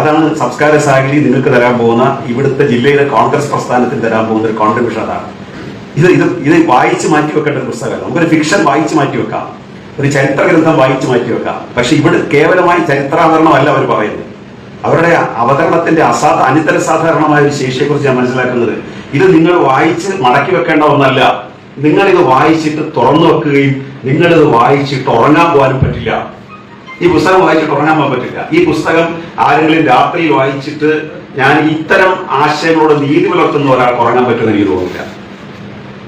അതാണ് സംസ്കാര സാഹിതി നിങ്ങൾക്ക് തരാൻ പോകുന്ന ഇവിടുത്തെ ജില്ലയിലെ കോൺഗ്രസ് പ്രസ്ഥാനത്തിന് തരാൻ പോകുന്ന ഒരു കോൺട്രിബ്യൂഷൻ അതാണ്. ഇത് ഇത് ഇത് വായിച്ച് മാറ്റി വെക്കേണ്ട ഒരു പുസ്തകമല്ല. നമുക്കൊരു ഫിക്ഷൻ വായിച്ച് മാറ്റി വെക്കാം. ഒരു ചരിത്ര ഗ്രന്ഥം വായിച്ച് മാറ്റി വെക്കാം. പക്ഷെ ഇവിടെ കേവലമായി ചരിത്രാവതരണമല്ല അവർ പറയുന്നത്. അവരുടെ അവതരണത്തിന്റെ അസാധ അനിതര സാധാരണമായ ഒരു ശേഷിയെക്കുറിച്ച് ഞാൻ മനസ്സിലാക്കുന്നത് ഇത് നിങ്ങൾ വായിച്ച് മടക്കി വെക്കേണ്ട ഒന്നല്ല. നിങ്ങൾ ഇത് വായിച്ചിട്ട് തുറന്നു വെക്കുകയും ഇത് വായിച്ചിട്ട് ഉറങ്ങാൻ പോകാനും പറ്റില്ല. ഈ പുസ്തകം വായിച്ചിട്ട് ഉറങ്ങാൻ പോകാൻ പറ്റില്ല. ഈ പുസ്തകം ആരെങ്കിലും രാത്രി വായിച്ചിട്ട് ഞാൻ ഇത്തരം ആശയങ്ങളോട് നീതി പുലർത്തുന്ന ഒരാൾക്ക് ഉറങ്ങാൻ പറ്റുമെന്ന് എനിക്ക് തോന്നുന്നില്ല.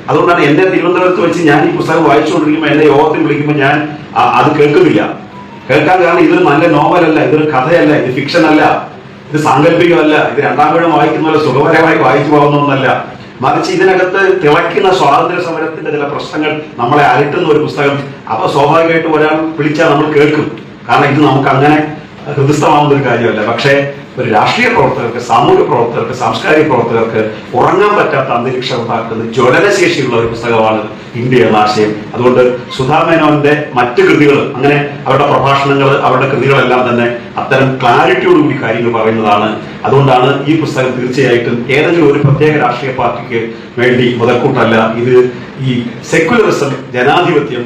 അതുകൊണ്ടാണ് എന്നെ തിരുവനന്തപുരത്ത് വെച്ച് ഞാൻ ഈ പുസ്തകം വായിച്ചുകൊണ്ടിരിക്കുമ്പോൾ എന്നെ യോഗത്തിൽ വിളിക്കുമ്പോൾ ഞാൻ അത് കേൾക്കുന്നില്ല. കേൾക്കാൻ കാരണം ഇതൊരു നല്ല നോവലല്ല ഇതൊരു കഥയല്ല ഇത് ഫിക്ഷൻ അല്ല ഇത് സാങ്കല്പികമല്ല ഇത് രണ്ടാം വീഴം വായിക്കുന്ന പോലെ സുഖപരമായി വായിച്ചു പോകുന്ന ഒന്നല്ല. മറിച്ച് ഇതിനകത്ത് തിളയ്ക്കുന്ന സ്വാതന്ത്ര്യ സമരത്തിന്റെ ചില പ്രശ്നങ്ങൾ നമ്മളെ അലട്ടുന്ന ഒരു പുസ്തകം. അപ്പൊ സ്വാഭാവികമായിട്ടും ഒരാൾ വിളിച്ചാൽ നമ്മൾ കേൾക്കും. കാരണം ഇത് നമുക്ക് അങ്ങനെ ഹൃദയസ്ഥമാവുന്ന ഒരു കാര്യമല്ല. പക്ഷേ ഒരു രാഷ്ട്രീയ പ്രവർത്തകർക്ക് സാമൂഹിക പ്രവർത്തകർക്ക് സാംസ്കാരിക പ്രവർത്തകർക്ക് ഉറങ്ങാൻ പറ്റാത്ത അന്തരീക്ഷം ഉണ്ടാക്കുന്ന ജ്വലനശേഷിയുള്ള ഒരു പുസ്തകമാണ് ഇന്ത്യ എന്ന ആശയം. അതുകൊണ്ട് സുധാമേനോന്റെ മറ്റ് കൃതികൾ അങ്ങനെ അവരുടെ പ്രഭാഷണങ്ങൾ അവരുടെ കൃതികളെല്ലാം തന്നെ അത്തരം ക്ലാരിറ്റിയോടുകൂടി കാര്യങ്ങൾ പറയുന്നതാണ്. അതുകൊണ്ടാണ് ഈ പുസ്തകം തീർച്ചയായിട്ടും ഏതെങ്കിലും ഒരു പ്രത്യേക രാഷ്ട്രീയ പാർട്ടിക്ക് വേണ്ടി മുതൽക്കൂട്ടല്ല. ഇത് ഈ സെക്യുലറിസം ജനാധിപത്യം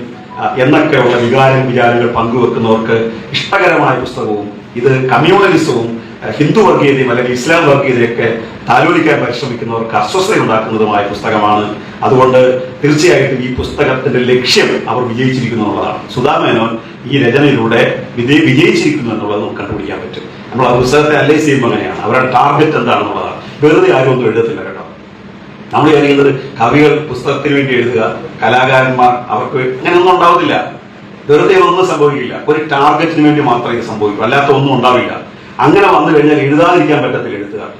എന്നൊക്കെയുള്ള വികാരം വിചാരങ്ങൾ പങ്കുവെക്കുന്നവർക്ക് ഇഷ്ടകരമായ പുസ്തകവും ഇത് കമ്മ്യൂണലിസവും ഹിന്ദു വർഗീയതയും അല്ലെങ്കിൽ ഇസ്ലാം വർഗീയതയൊക്കെ താലോലിക്കാൻ പരിശ്രമിക്കുന്നവർക്ക് അസ്വസ്ഥത ഉണ്ടാക്കുന്നതുമായ പുസ്തകമാണ്. അതുകൊണ്ട് തീർച്ചയായിട്ടും ഈ പുസ്തകത്തിന്റെ ലക്ഷ്യം അവർ വിജയിച്ചിരിക്കുന്നു എന്നുള്ളതാണ്. സുധാമേനോൻ ഈ രചനയിലൂടെ വിജയ വിജയിച്ചിരിക്കുന്നു എന്നുള്ളത് നമുക്ക് കണ്ടുപിടിക്കാൻ പറ്റും. നമ്മൾ ആ പുസ്തകത്തെ അനലൈസ് ചെയ്യുമ്പോൾ അങ്ങനെയാണ്. അവരുടെ ടാർഗറ്റ് എന്താണെന്നുള്ളതാണ്. വെറുതെ ആരും ഒന്നും എഴുതത്തില്ല കേട്ടോ. നമ്മൾ വിചാരിക്കുന്നത് കവികൾ പുസ്തകത്തിന് വേണ്ടി എഴുതുക കലാകാരന്മാർ അവർക്ക് അങ്ങനെയൊന്നും ഉണ്ടാവുന്നില്ല വെറുതെ ഒന്നും സംഭവിക്കില്ല. ഒരു ടാർഗറ്റിന് വേണ്ടി മാത്രമേ സംഭവിക്കൂ. അല്ലാത്ത ഒന്നും ഉണ്ടാവില്ല. അങ്ങനെ വന്നു കഴിഞ്ഞാൽ എഴുതാതിരിക്കാൻ പറ്റത്തില്ല എഴുത്തുകാർ.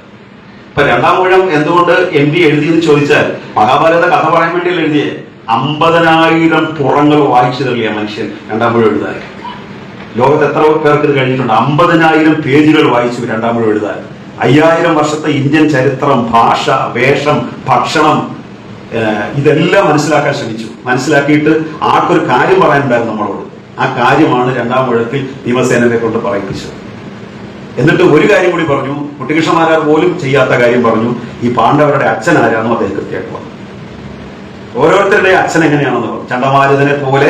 ഇപ്പൊ രണ്ടാം ഊഴം എന്തുകൊണ്ട് എം പി എഴുതിയെന്ന് ചോദിച്ചാൽ മഹാഭാരത കഥ പറയാൻ വേണ്ടി എഴുതിയേ? അമ്പതിനായിരം പുറങ്ങൾ വായിച്ചു തള്ളിയ മനുഷ്യൻ രണ്ടാം ഊഴം എഴുതാൻ. ലോകത്ത് എത്ര പേർക്ക് കഴിഞ്ഞിട്ടുണ്ട്? അമ്പതിനായിരം പേജുകൾ വായിച്ചു രണ്ടാം മുഴുവൻ എഴുതാൻ. അയ്യായിരം വർഷത്തെ ഇന്ത്യൻ ചരിത്രം ഭാഷ വേഷം ഭക്ഷണം ഇതെല്ലാം മനസ്സിലാക്കാൻ ശ്രമിച്ചു. മനസ്സിലാക്കിയിട്ട് ആർക്കൊരു കാര്യം പറയാനുണ്ടായിരുന്നു നമ്മളോട്? ആ കാര്യമാണ് രണ്ടാം മുഴത്തിൽ ഭീമസേനനെ കൊണ്ട് പറയിപ്പിച്ചത്. എന്നിട്ട് ഒരു കാര്യം കൂടി പറഞ്ഞു. കുട്ടികൃഷ്ണമാരാർ പോലും ചെയ്യാത്ത കാര്യം പറഞ്ഞു. ഈ പാണ്ഡവരുടെ അച്ഛൻ ആരാണെന്നും അദ്ദേഹം കൃത്യമായിട്ട് പറഞ്ഞു. ഓരോരുത്തരുടെ അച്ഛൻ എങ്ങനെയാണെന്ന് പറഞ്ഞു. ചണ്ടമാരുതനെ പോലെ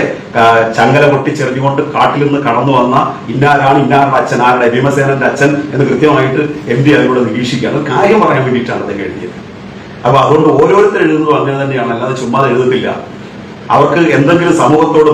ചങ്ങല പൊട്ടിച്ചെറിഞ്ഞുകൊണ്ട് കാട്ടിൽ നിന്ന് കടന്നു വന്ന ഇന്നാരാണ് ഇന്നാരുടെ അച്ഛൻ ആരുടെ ഭീമസേനന്റെ അച്ഛൻ എന്ന് കൃത്യമായിട്ട് എം ഡി അതിലൂടെ നിരീക്ഷിക്കുകയാണ്. കാര്യം പറയാൻ വേണ്ടിയിട്ടാണ് അദ്ദേഹം എഴുതിയത്. അപ്പൊ അതുകൊണ്ട് ഓരോരുത്തർ എഴുതുന്നതും അങ്ങനെ തന്നെയാണ്. അല്ലാതെ ചുമ്മാതെ എഴുതുന്നില്ല അവർക്ക് എന്തെങ്കിലും സമൂഹത്തോട്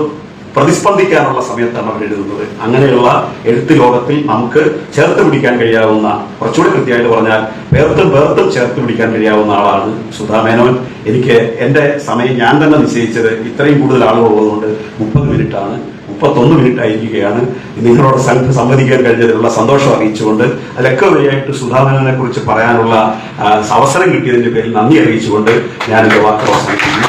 പ്രതിസ്പന്ദിക്കാനുള്ള സമയത്താണ് അവർ എഴുതുന്നത്. അങ്ങനെയുള്ള എഴുത്ത് ലോകത്തിൽ നമുക്ക് ചേർത്ത് പിടിക്കാൻ കഴിയാവുന്ന കുറച്ചുകൂടി കൃത്യമായിട്ട് പറഞ്ഞാൽ വേർത്തും വേർത്തും ചേർത്ത് പിടിക്കാൻ കഴിയാവുന്ന ആളാണ് സുധാ മേനോൻ. എനിക്ക് എന്റെ സമയം ഞാൻ തന്നെ നിശ്ചയിച്ചത് ഇത്രയും കൂടുതൽ ആളുകൾ ഉള്ളതുകൊണ്ട് മുപ്പത് മിനിറ്റ് ആണ് മുപ്പത്തൊന്ന് മിനിറ്റ് ആയിരിക്കുകയാണ് നിങ്ങളോട് സംവദിക്കാൻ കഴിഞ്ഞതിലുള്ള സന്തോഷം അറിയിച്ചുകൊണ്ട് അതിലൊക്കെ വഴിയായിട്ട് സുധാമേനോനെ കുറിച്ച് പറയാനുള്ള അവസരം കിട്ടിയതിന്റെ പേരിൽ നന്ദി അറിയിച്ചുകൊണ്ട് ഞാൻ എന്റെ വാക്ക് അവസാനിപ്പിക്കുന്നു.